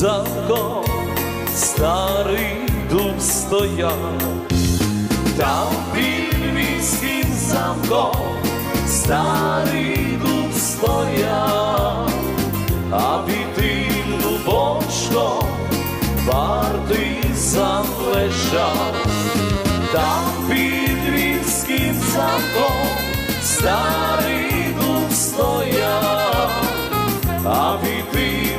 замком старий дуб стояв, там під міським замком старий дуб стояв, а під тим дубочком партизан лежав, там під міським замком старий дуб стояв, а під тим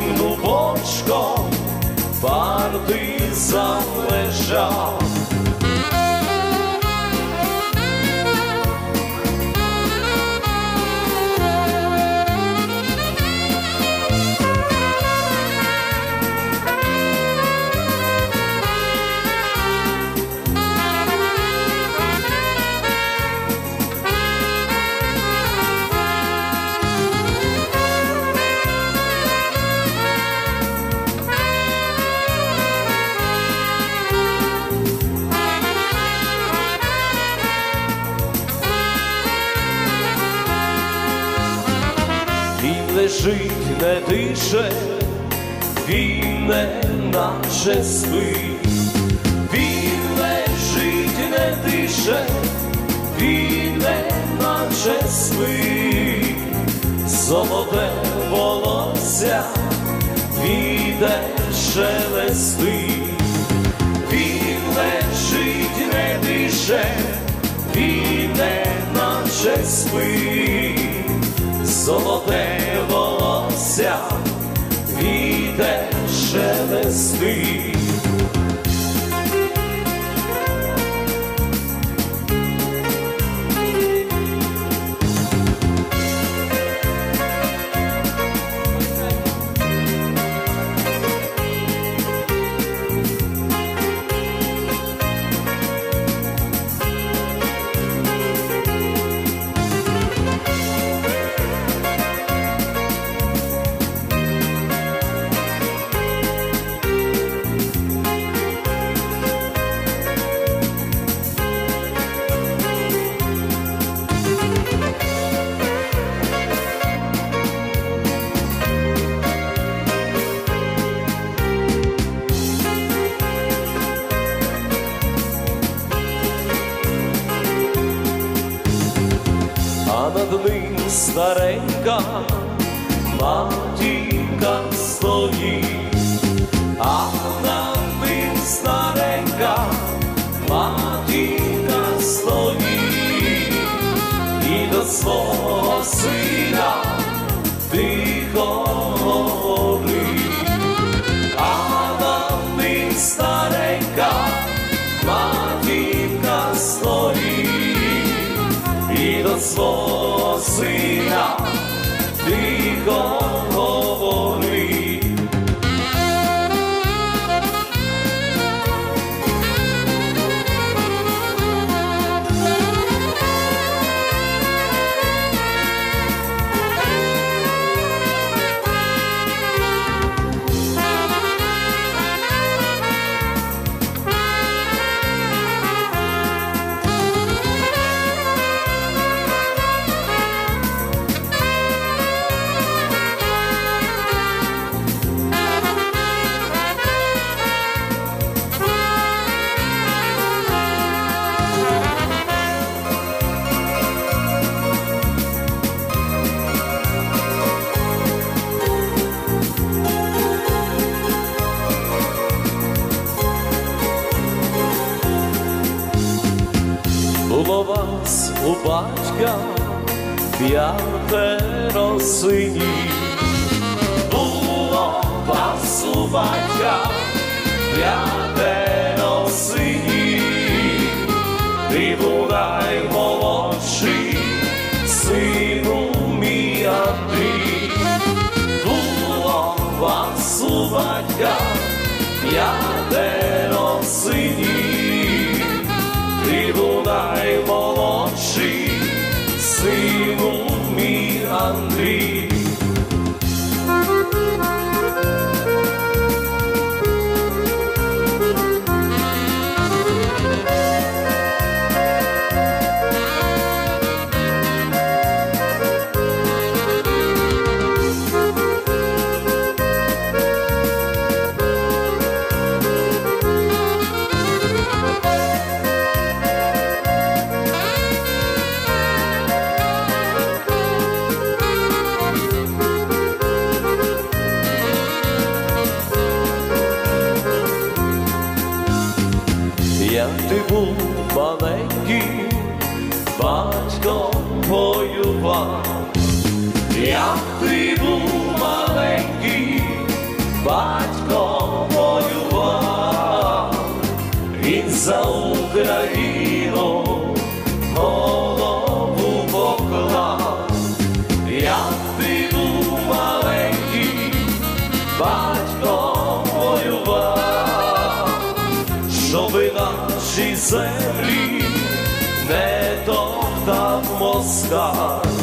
партизан лежав. Лежить, не дише, він не наче спить, він лежить, не дише, він не наче спить, золоте волосся, віде він лежить, не дише, він не наче спить золоте шелестить. Старенька матінка батька п'ятеро синів, було вас у батька п'ятеро синів, ти був наймолодший, сину мій Андрій, було вас у батька п'ятеро ти був маленький, батько воював, я ти був маленький, батько воював, він за Україну голову землі не топтав москаль.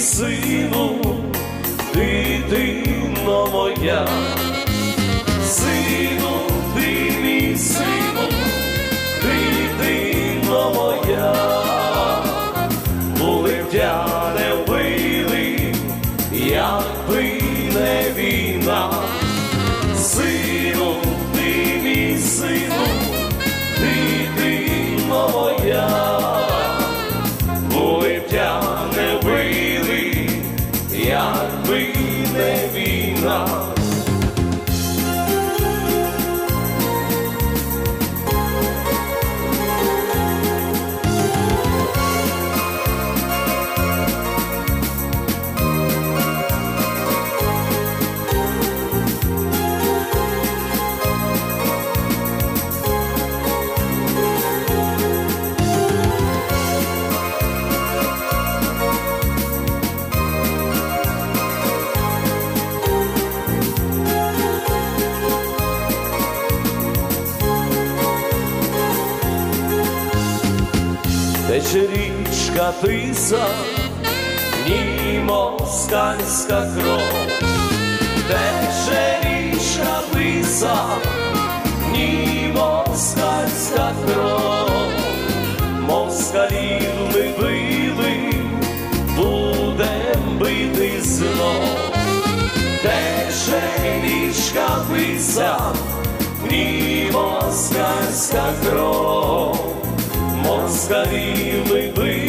Сину, дитино моя, сину ти мій сину, дитино моя, були б тя не вбили, якби не війна, сину ти мій сину, дитино моя Тече річка тиса, ні москальська кров, тече річка тиса, ні москальська кров, москалів ми били, будем бити знов, тече річка тиса, ні москальська кров ми били, будем